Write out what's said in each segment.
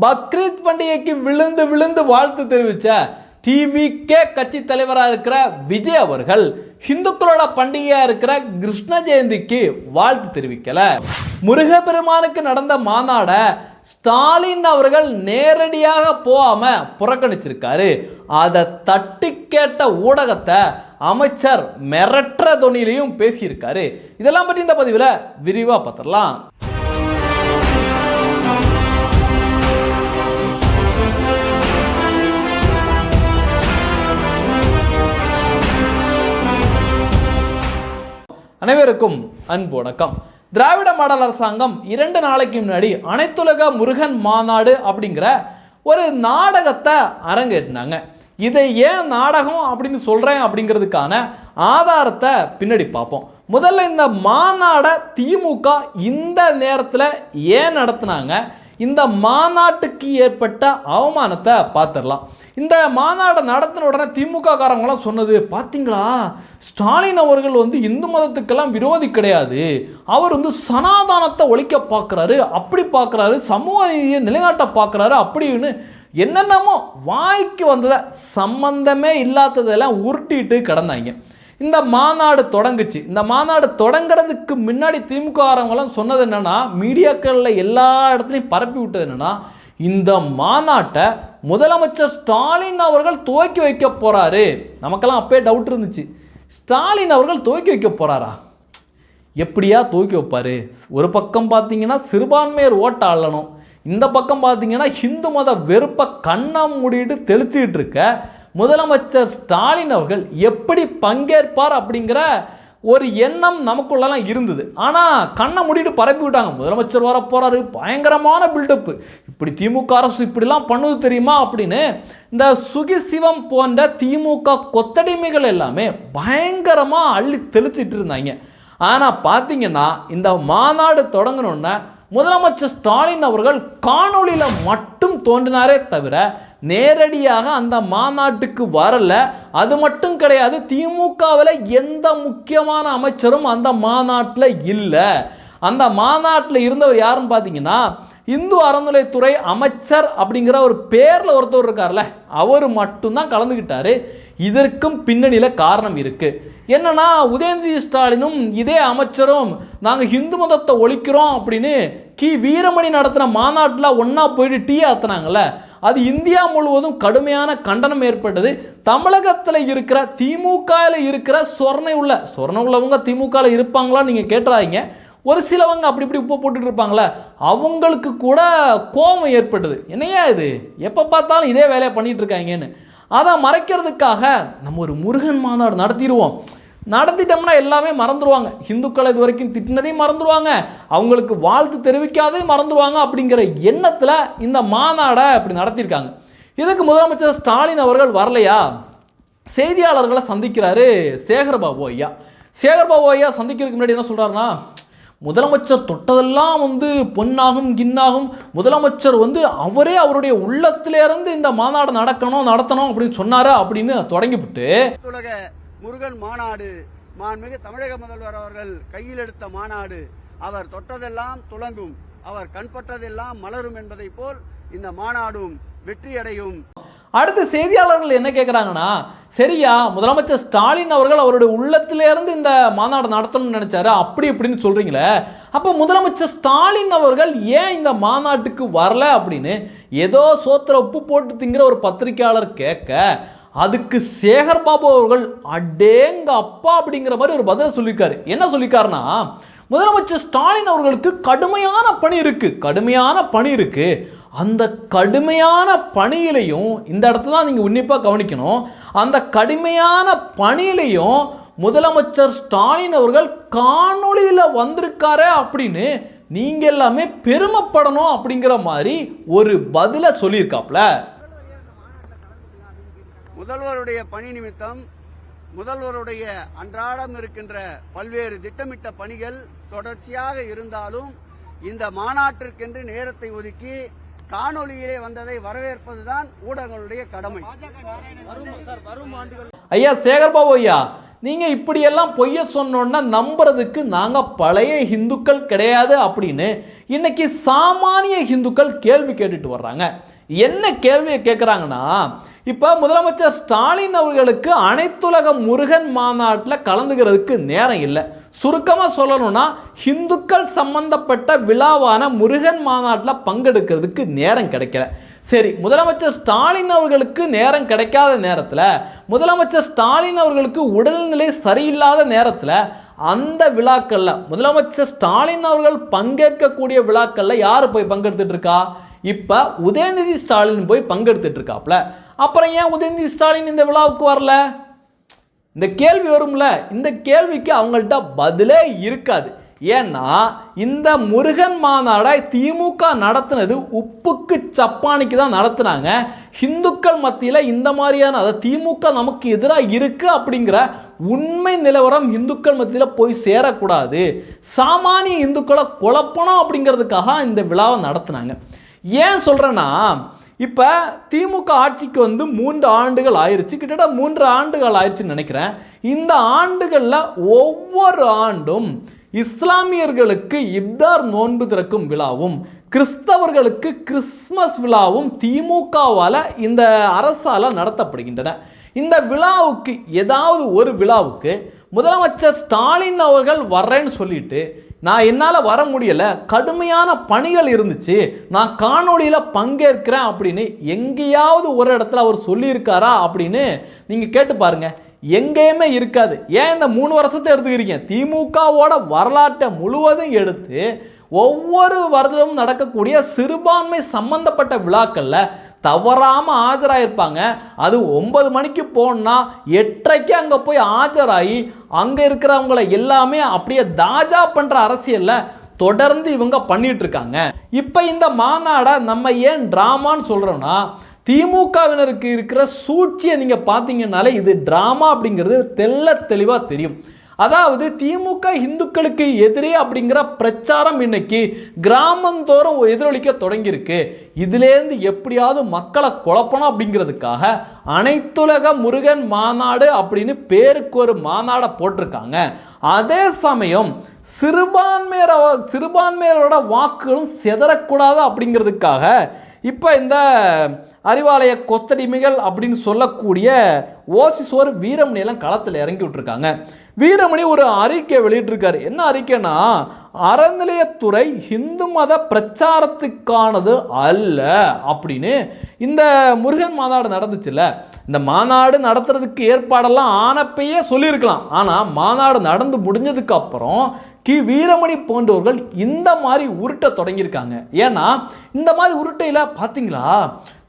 பக்ரீத் பண்டிகைக்கு விழுந்து விழுந்து வாழ்த்து தெரிவித்த டிவிகே கட்சி தலைவராக இருக்கிற விஜய் அவர்கள் ஹிந்துக்களோட பண்டிகையாக இருக்கிற கிருஷ்ண ஜெயந்திக்கு வாழ்த்து தெரிவிக்கல. முருகப்பெருமானுக்கு நடந்த மாநாட ஸ்டாலின் அவர்கள் நேரடியாக போகாம புறக்கணிச்சிருக்காரு. அதை தட்டி கேட்ட ஊடகத்தை அமைச்சர் மிரட்டுற தொனிலையும் பேசியிருக்காரு. இதெல்லாம் பற்றி இந்த பதிவில் விரிவாக பார்த்துடலாம். அனைவருக்கும் அன்பு வணக்கம். திராவிட மாடல் அரசாங்கம் இரண்டு நாளைக்கு முன்னாடி அனைத்துலக முருகன் மாநாடு அப்படிங்கிற ஒரு நாடகத்தை அரங்கேற்றினாங்க. இதை ஏன் நாடகம் அப்படின்னு சொல்கிறேன் அப்படிங்கிறதுக்கான ஆதாரத்தை பின்னாடி பார்ப்போம். முதல்ல இந்த மாநாடை திமுக இந்த நேரத்தில் ஏன் நடத்துனாங்க? இந்த மாநாட்டுக்கு ஏற்பட்ட அவமானத்தை பார்த்துடலாம். இந்த மாநாடை நடத்தின உடனே திமுக காரங்களாம் சொன்னது பார்த்தீங்களா ஸ்டாலின் அவர்கள் வந்து இந்து மதத்துக்கெல்லாம் விரோதி கிடையாது. அவர் வந்து சனாதானத்தை ஒழிக்க பார்க்குறாரு அப்படி பார்க்குறாரு சமூக நீதியை நிலைநாட்ட பார்க்குறாரு அப்படின்னு என்னென்னமோ வாய்க்கு வந்ததை சம்பந்தமே இல்லாததெல்லாம் உருட்டிட்டு கிடந்தாங்க. இந்த மாநாடு தொடங்குச்சு. இந்த மாநாடு தொடங்குறதுக்கு முன்னாடி திமுககாரங்களாம் சொன்னது என்னென்னா மீடியாக்களில் எல்லா இடத்துலையும் பரப்பி விட்டது என்னென்னா இந்த மாநாட்டை முதலமைச்சர் ஸ்டாலின் அவர்கள் துவக்கி வைக்க போகிறாரு நமக்கெல்லாம் அப்போயே டவுட் இருந்துச்சு. ஸ்டாலின் அவர்கள் துவக்கி வைக்க போகிறாரா எப்படியா தூக்கி வைப்பார்? ஒரு பக்கம் பார்த்தீங்கன்னா சிறுபான்மையர் ஓட்ட அள்ளணும். இந்த பக்கம் பார்த்தீங்கன்னா ஹிந்து மத வெறுப்பை கண்ணை மூடிட்டு தெளிச்சுக்கிட்டு இருக்க முதலமைச்சர் ஸ்டாலின் அவர்கள் எப்படி பங்கேற்பார் அப்படிங்கிற ஒரு எண்ணம் நமக்குள்ளலாம் இருந்தது. ஆனால் கண்ணை மூடிட்டு பரப்பி விட்டாங்க. முதலமைச்சர் வர போகிறாரு பயங்கரமான பில்டப்பு இப்படி திமுக அரசு இப்படிலாம் பண்ணுது தெரியுமா அப்படின்னு இந்த சுகி சிவம் போன்ற திமுக கொத்தடிமைகள் எல்லாமே பயங்கரமாக அள்ளி தெளிச்சிட்டு இருந்தாங்க. ஆனால் பார்த்தீங்கன்னா இந்த மாநாடு தொடங்கணுன்னா முதலமைச்சர் ஸ்டாலின் அவர்கள் காணொளியில் மட்டும் தோன்றினாரே தவிர நேரடியாக அந்த மாநாட்டுக்கு வரல. அது மட்டும் கிடையாது திமுகவில் எந்த முக்கியமான அமைச்சரும் அந்த மாநாட்டில் இல்லை. அந்த மாநாட்டில் இருந்தவர் யாருன்னு பார்த்தீங்கன்னா இந்து அறநிலைத்துறை அமைச்சர் அப்படிங்கிற ஒரு பேரில் ஒருத்தர் இருக்கார்ல அவர் மட்டும்தான் கலந்துக்கிட்டாரு இதற்கும் பின்னணியில் காரணம் இருக்குது என்னன்னா உதயநிதி ஸ்டாலினும் இதே அமைச்சரும் நாங்கள் ஹிந்து மதத்தை ஒழிக்கிறோம் அப்படின்னு கி. வீரமணி நடத்தின மாநாட்டில் ஒன்றா போயிட்டு டீ ஆத்துனாங்கல்ல அது இந்தியா முழுவதும் கடுமையான கண்டனம் ஏற்பட்டது. தமிழகத்தில் இருக்கிற திமுகவில் இருக்கிற சொர்ணை உள்ள சொர்ணை உள்ளவங்க திமுகவில் இருப்பாங்களா நீங்கள் கேட்டுறாதீங்க. ஒரு சிலவங்க அப்படி இப்படி உப்பு போட்டுட்டு இருப்பாங்களே அவங்களுக்கு கூட கோபம் ஏற்பட்டது. என்னையா இது? எப்போ பார்த்தாலும் இதே வேலையை பண்ணிட்டு இருக்காங்கன்னு. அதை மறைக்கிறதுக்காக நம்ம ஒரு முருகன் மாநாடு நடத்திடுவோம். நடத்திட்டோம்னா எல்லாமே மறந்துடுவாங்க இந்துக்களை இது வரைக்கும் திட்டினதையும் மறந்துடுவாங்க அவங்களுக்கு வாழ்த்து தெரிவிக்காதையும் மறந்துடுவாங்க அப்படிங்கிற எண்ணத்தில் இந்த மாநாடை இப்படி நடத்தியிருக்காங்க. இதுக்கு முதலமைச்சர் ஸ்டாலின் அவர்கள் வரலையா? செய்தியாளர்களை சந்திக்கிறாரு சேகர்பாபு ஐயா. சேகர்பாபு ஐயா சந்திக்கிறதுக்கு முன்னாடி என்ன சொல்கிறாருன்னா முதலமைச்சர் தொட்டதெல்லாம் வந்து பொன்னாகும் கின்னாகும் முதலமைச்சர் வந்து அவரே அவருடைய உள்ளத்திலேருந்து இந்த மாநாடு நடக்கணும் நடத்தணும் அப்படின்னு சொன்னாரா அப்படின்னு தொடங்கிவிட்டு உலக முருகன் மாநாடு. மாண்புமிகு தமிழக முதல்வர் அவர்கள் கையில் எடுத்த மாநாடு. அவர் தொட்டதெல்லாம் துலங்கும் அவர் கண்பட்டதெல்லாம் மலரும் என்பதை போல் இந்த மாநாடும் வெற்றியடையும். அடுத்து செய்தியாளர்கள் என்ன கேட்குறாங்கன்னா சரியா முதலமைச்சர் ஸ்டாலின் அவர்கள் அவருடைய உள்ளத்திலேருந்து இந்த மாநாடு நடத்தணும்னு நினைச்சாரு. அப்படி இப்படின்னு சொல்றீங்களே. அப்போ முதலமைச்சர் ஸ்டாலின் அவர்கள் ஏன் இந்த மாநாட்டுக்கு வரல அப்படின்னு ஏதோ சோத்திர உப்பு போட்டு திங்கிற ஒரு பத்திரிக்கையாளர் கேட்க அதுக்கு சேகர் பாபு அவர்கள் அடேங்க அப்பா அப்படிங்கிற மாதிரி ஒரு பதில் சொல்லியிருக்காரு. என்ன சொல்லியிருக்காருன்னா முதலமைச்சர் ஸ்டாலின் அவர்களுக்கு கடுமையான பணி இருக்கு கடுமையான பணி இருக்கு. அந்த கடுமையான பணியிலையும் இந்த இடத்த தான் நீங்கள் உன்னிப்பாக கவனிக்கணும் அந்த கடுமையான பணியிலையும் முதலமைச்சர் ஸ்டாலின் அவர்கள் காணொளியில் வந்திருக்காரே அப்படின்னு நீங்கள் எல்லாமே பெருமைப்படணும் அப்படிங்கிற மாதிரி ஒரு பதிலை சொல்லியிருக்காப்ல. முதல்வருடைய பணி நிமித்தம் முதல்வருடைய அன்றாடம் இருக்கின்ற பல்வேறு திட்டமிட்ட பணிகள் தொடர்ச்சியாக இருந்தாலும் இந்த மாநாட்டிற்கென்று நேரத்தை ஒதுக்கி காணொளியிலே வந்ததை வரவேற்பதுதான் ஊடகங்களுடைய கடமை. ஐயா சேகர்பாபு ஐயா நீங்கள் இப்படியெல்லாம் பொய்ய சொன்னோன்னா நம்புறதுக்கு நாங்கள் பழைய ஹிந்துக்கள் கிடையாது அப்படின்னு இன்னைக்கு சாமானிய ஹிந்துக்கள் கேள்வி கேட்டுட்டு வர்றாங்க. என்ன கேள்வியை கேட்குறாங்கன்னா இப்போ முதலமைச்சர் ஸ்டாலின் அவர்களுக்கு அனைத்துலக முருகன் மாநாட்டில் கலந்துக்கிறதுக்கு நேரம் இல்லை. சுருக்கமாக சொல்லணும்னா ஹிந்துக்கள் சம்பந்தப்பட்ட விழாவான முருகன் மாநாட்டில் பங்கெடுக்கிறதுக்கு நேரம் கிடைக்கல. சரி முதலமைச்சர் ஸ்டாலின் அவர்களுக்கு நேரம் கிடைக்காத நேரத்தில் முதலமைச்சர் ஸ்டாலின் அவர்களுக்கு உடல்நிலை சரியில்லாத நேரத்தில் அந்த விழாக்களில் முதலமைச்சர் ஸ்டாலின் அவர்கள் பங்கேற்கக்கூடிய விழாக்களில் யார் போய் பங்கெடுத்துட்டு இருக்கா? இப்போ உதயநிதி ஸ்டாலின் போய் பங்கெடுத்துட்டு இருக்காப்ல அப்புறம் ஏன் உதயநிதி ஸ்டாலின் இந்த விழாவுக்கு வரல? இந்த கேள்வி வரும்ல. இந்த கேள்விக்கு அவங்கள்ட்ட பதிலே இருக்காது. ஏன்னா இந்த முருகன் மாநாடை திமுக நடத்துனது உப்புக்கு சப்பானிக்கு தான் நடத்துனாங்க. ஹிந்துக்கள் மத்தியில் இந்த மாதிரியான அதை திமுக நமக்கு எதிராக இருக்கு அப்படிங்கிற உண்மை நிலவரம் இந்துக்கள் மத்தியில் போய் சேரக்கூடாது. சாமானிய இந்துக்களை குழப்பணும் அப்படிங்கிறதுக்காக இந்த விழாவை நடத்துனாங்க. ஏன் சொல்கிறேன்னா இப்போ திமுக ஆட்சிக்கு வந்து மூன்று ஆண்டுகள் ஆயிடுச்சு கிட்டத்தட்ட மூன்று ஆண்டுகள் ஆயிடுச்சுன்னு நினைக்கிறேன். இந்த ஆண்டுகளில் ஒவ்வொரு ஆண்டும் இஸ்லாமியர்களுக்கு இப்தார் நோன்பு திறக்கும் விழாவும் கிறிஸ்தவர்களுக்கு கிறிஸ்மஸ் விழாவும் திமுகவால் இந்த அரசால் நடத்தப்படுகின்றன. இந்த விழாவுக்கு ஏதாவது ஒரு விழாவுக்கு முதலமைச்சர் ஸ்டாலின் அவர்கள் வர்றேன்னு சொல்லிட்டு நான் என்னால் வர முடியலை. கடுமையான பணிகள் இருந்துச்சு. நான் காணொளியில் பங்கேற்கிறேன் அப்படின்னு எங்கேயாவது ஒரு இடத்துல அவர் சொல்லியிருக்காரா அப்படின்னு நீங்கள் கேட்டு பாருங்க. எங்கேயுமே இருக்காது. ஏன் இந்த மூணு வருஷத்தை எடுத்துக்கிறீங்க? திமுகவோட வரலாற்றை முழுவதும் எடுத்து ஒவ்வொரு வருடமும் நடக்கக்கூடிய சிறுபான்மை சம்பந்தப்பட்ட விழாக்களில் தவறாமல் ஆஜராயிருப்பாங்க. அது ஒன்பது மணிக்கு போனால் எட்டரைக்கு அங்கே போய் ஆஜராகி அங்கே இருக்கிறவங்கள எல்லாமே அப்படியே தாஜா பண்ணுற அரசியலில் தொடர்ந்து இவங்க பண்ணிட்டு இருக்காங்க இப்போ இந்த மாநாடை நம்ம ஏன் ட்ராமான்னு சொல்கிறோன்னா திமுகவினருக்கு இருக்கிற சூழ்ச்சியை நீங்கள் பார்த்தீங்கன்னாலே இது ட்ராமா அப்படிங்கிறது தெள்ள தெளிவாக தெரியும். அதாவது திமுக இந்துக்களுக்கு எதிரே அப்படிங்கிற பிரச்சாரம் இன்னைக்கு கிராமந்தோறும் எதிரொலிக்க தொடங்கியிருக்கு. இதுலேருந்து எப்படியாவது மக்களை குழப்பணும் அப்படிங்கிறதுக்காக அனைத்துலக முருகன் மாநாடு அப்படின்னு பேருக்கு ஒரு மாநாடை போட்டிருக்காங்க. அதே சமயம் சிறுபான்மையர சிறுபான்மையரோட வாக்குகளும் செதறக்கூடாது அப்படிங்கிறதுக்காக இப்போ இந்த அறிவாலய கொத்தடிமைகள் அப்படின்னு சொல்லக்கூடிய ஓசிசோர் வீரமணியெல்லாம் களத்தில் இறங்கி விட்டுருக்காங்க. வீரமணி ஒரு அறிக்கை வெளியிட்டிருக்காரு. என்ன அறிக்கைன்னா அறநிலையத்துறை இந்து மத பிரச்சாரத்துக்கானது அல்ல அப்படின்னு. இந்த முருகன் மாநாடு நடந்துச்சுல்ல இந்த மாநாடு நடத்துறதுக்கு ஏற்பாடெல்லாம் ஆனப்பையே சொல்லியிருக்கலாம். ஆனால் மாநாடு நடந்து முடிஞ்சதுக்கு அப்புறம் கி வீரமணி போன்றவர்கள் இந்த மாதிரி உருட்ட தொடங்கியிருக்காங்க. ஏன்னா இந்த மாதிரி உருட்டையில் பார்த்தீங்களா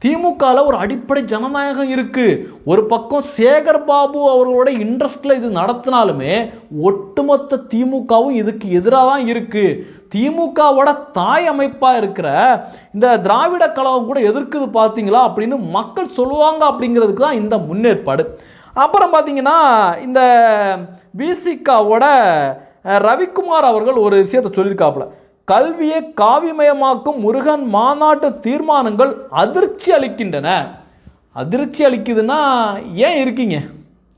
திமுகவில் ஒரு அடிப்படை ஜனநாயகம் இருக்குது ஒரு பக்கம் சேகர் பாபு அவர்களோட இன்ட்ரெஸ்டில் இது நடத்தினாலுமே ஒட்டுமொத்த திமுகவும் இதுக்கு எதிராக தான் இருக்குது திமுகவோட தாய் அமைப்பாக இருக்கிற இந்த திராவிட கழகம் கூட எதிர்க்குது பார்த்தீங்களா அப்படின்னு மக்கள் சொல்லுவாங்க அப்படிங்கிறதுக்கு தான் இந்த முன்னேற்பாடு. அப்புறம் பார்த்தீங்கன்னா இந்த விசிகாவோட ரவிக்குமார் அவர்கள் ஒரு விஷயத்தை சொல்லியிருக்காப்புல. கல்வியை காவிமயமாக்கும் முருகன் மாநாட்டு தீர்மானங்கள் அதிர்ச்சி அளிக்கின்றன. அதிர்ச்சி அளிக்குதுன்னா ஏன் இருக்கீங்க?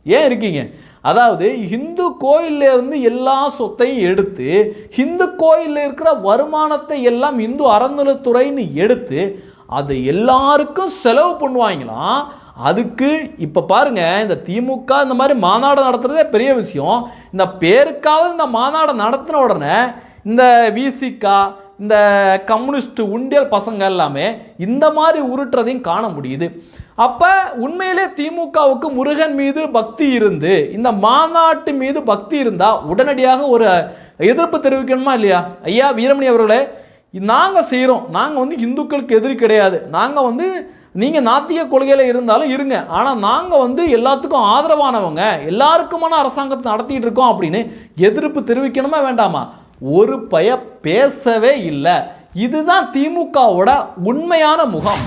ஏன் இருக்கீங்க? அதாவது இந்து கோயில்ல இருந்து எல்லா சொத்தையும் எடுத்து இந்து கோயிலில் இருக்கிற வருமானத்தை எல்லாம் இந்து அறநிலத்துறைன்னு எடுத்து அதை எல்லாருக்கும் செலவு பண்ணுவாங்களாம். அதுக்கு இப்போ பாருங்க இந்த திமுக இந்த மாதிரி மாநாடு நடத்துகிறதே பெரிய விஷயம். இந்த பேருக்காவது இந்த மாநாடை நடத்தின உடனே இந்த விசிகா இந்த கம்யூனிஸ்ட் உண்டியல் பசங்க எல்லாமே இந்த மாதிரி உருட்டுறதையும் காண முடியுது. அப்போ உண்மையிலே திமுகவுக்கு முருகன் மீது பக்தி இருந்து இந்த மாநாட்டு மீது பக்தி இருந்தால் உடனடியாக ஒரு எதிர்ப்பு தெரிவிக்கணுமா இல்லையா? ஐயா வீரமணி அவர்களே நாங்கள் செய்கிறோம் நாங்கள் வந்து இந்துக்களுக்கு எதிரி கிடையாது. நாங்கள் வந்து நீங்கள் நாத்திக கொள்கையில் இருந்தாலும் இருங்க. ஆனால் நாங்கள் வந்து எல்லாத்துக்கும் ஆதரவானவங்க எல்லாருக்குமான அரசாங்கத்தை நடத்திட்டு இருக்கோம் அப்படின்னு எதிர்ப்பு தெரிவிக்கணுமா வேண்டாமா? ஒரு பய பேசவே இல்லை. இதுதான் திமுகவோட உண்மையான முகம்.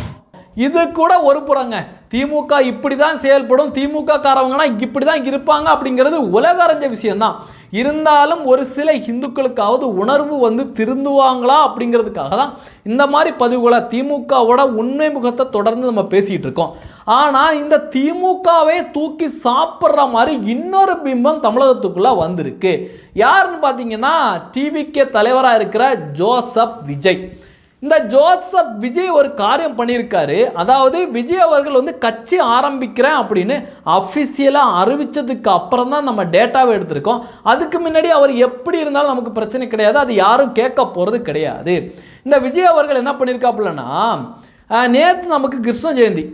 இது கூட ஒரு புறங்க. திமுக இப்படி தான் செயல்படும் திமுக காரவங்கன்னா இப்படி தான் இருப்பாங்க அப்படிங்கிறது உலக அறிஞ்ச விஷயம்தான். இருந்தாலும் ஒரு சில இந்துக்களுக்காவது உணர்வு வந்து திருந்துவாங்களா அப்படிங்கிறதுக்காக தான் இந்த மாதிரி பதிவுகளை திமுகவோட உண்மை முகத்தை தொடர்ந்து நம்ம பேசிகிட்டு இருக்கோம். ஆனால் இந்த திமுகவே தூக்கி சாப்பிட்ற மாதிரி இன்னொரு பிம்பம் தமிழகத்துக்குள்ளே வந்திருக்கு. யாருன்னு பார்த்தீங்கன்னா டிவிகே தலைவராக இருக்கிற ஜோசப் விஜய். இந்த ஜோசப் விஜய் ஒரு காரியம் பண்ணியிருக்காரு. அதாவது விஜய் அவர்கள் வந்து கட்சி ஆரம்பிக்கிறேன் அப்படின்னு அஃபிஷியலாக அறிவித்ததுக்கு அப்புறம் தான் நம்ம டேட்டாவை எடுத்திருக்கோம். அதுக்கு முன்னாடி அவர் எப்படி இருந்தாலும் நமக்கு பிரச்சனை கிடையாது. அது யாரும் கேட்க போகிறது கிடையாது. இந்த விஜய் அவர்கள் என்ன பண்ணியிருக்காப்புலன்னா நேற்று நமக்கு கிருஷ்ண ஜெயந்தி.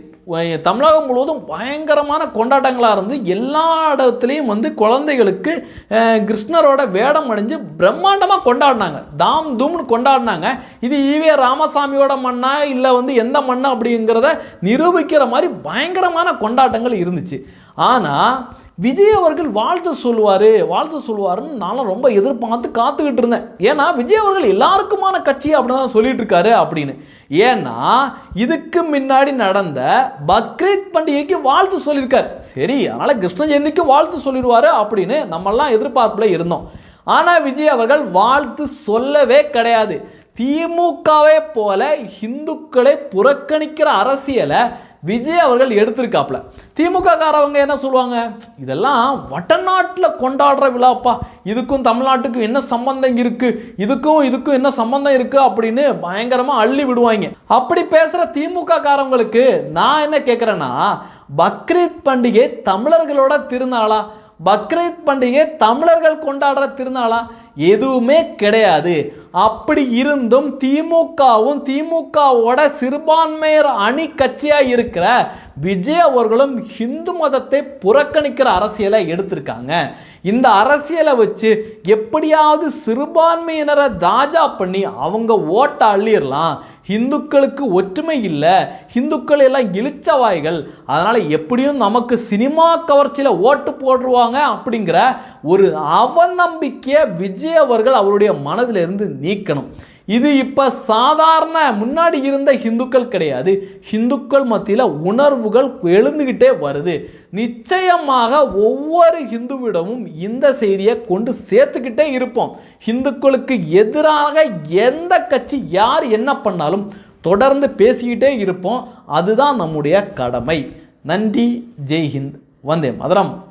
தமிழகம் முழுவதும் பயங்கரமான கொண்டாட்டங்களாக இருந்து எல்லா இடத்துலையும் வந்து குழந்தைகளுக்கு கிருஷ்ணரோட வேடம் அணிஞ்சு பிரம்மாண்டமாக கொண்டாடினாங்க. தாம் தூம்னு கொண்டாடினாங்க. இது ஈவே ராமசாமியோட மண்ணா இல்லை வந்து எந்த மண்ணா அப்படிங்கிறத நிரூபிக்கிற மாதிரி பயங்கரமான கொண்டாட்டங்கள் இருந்துச்சு. ஆனால் விஜய் அவர்கள் வாழ்த்து சொல்லுவார் வாழ்த்து சொல்லுவாருன்னு நானும் ரொம்ப எதிர்பார்த்து காத்துக்கிட்டு இருந்தேன். ஏன்னா விஜய் அவர்கள் எல்லாருக்குமான கட்சி அப்படின்னு தான் சொல்லிட்டு இருக்காரு அப்படின்னு. ஏன்னா இதுக்கு முன்னாடி நடந்த பக்ரீத் பண்டிகைக்கு வாழ்த்து சொல்லியிருக்காரு. சரி அதனால் கிருஷ்ண ஜெயந்திக்கு வாழ்த்து சொல்லிடுவாரு அப்படின்னு நம்மெல்லாம் எதிர்பார்ப்பில் இருந்தோம். ஆனால் விஜய் அவர்கள் வாழ்த்து சொல்லவே கிடையாது. திமுகவை போல இந்துக்களை புறக்கணிக்கிற அரசியலை விஜய் அவர்கள் எடுத்திருக்காப்ல திமுக காரவங்க என்ன சொல்லுவாங்க? இதெல்லாம் வடநாட்டில் கொண்டாடுற விழாப்பா. இதுக்கும் தமிழ்நாட்டுக்கும் என்ன சம்பந்தம் இருக்கு? இதுக்கும் இதுக்கும் என்ன சம்பந்தம் இருக்கு அப்படின்னு பயங்கரமா அள்ளி விடுவாங்க. அப்படி பேசுற திமுக காரவங்களுக்கு நான் என்ன கேட்குறேன்னா பக்ரீத் பண்டிகை தமிழர்களோட திருநாளா? பக்ரீத் பண்டிகை தமிழர்கள் கொண்டாடுற திருநாளா? எதுவுமே கிடையாது. அப்படி இருந்தும் திமுகவும் திமுகவோட சிறுபான்மையர் அணி கட்சியாக இருக்கிற விஜய் அவர்களும் இந்து மதத்தை புறக்கணிக்கிற அரசியலை எடுத்திருக்காங்க. இந்த அரசியலை வச்சு எப்படியாவது சிறுபான்மையினரை தாஜா பண்ணி அவங்க ஓட்டை அள்ளிடலாம். இந்துக்களுக்கு ஒற்றுமை இல்லை. இந்துக்கள் எல்லாம் இழிச்சவாய்கள் அதனால் எப்படியும் நமக்கு சினிமா கவர்ச்சியில் ஓட்டு போடுவாங்க அப்படிங்கிற ஒரு அவநம்பிக்கையை விஜய் அவர்கள் அவருடைய மனதிலிருந்து நீக்கணும். இது இப்போ சாதாரண முன்னாடி இருந்த ஹிந்துக்கள் கிடையாது. ஹிந்துக்கள் மத்தியில் உணர்வுகள் எழுந்துக்கிட்டே வருது. நிச்சயமாக ஒவ்வொரு ஹிந்துவிடமும் இந்த செய்தியை கொண்டு சேர்த்துக்கிட்டே இருப்போம். ஹிந்துக்களுக்கு எதிராக எந்த கட்சி யார் என்ன பண்ணாலும் தொடர்ந்து பேசிக்கிட்டே இருப்போம். அதுதான் நம்முடைய கடமை. நன்றி. ஜெய்ஹிந்த். வந்தே மதுரம்.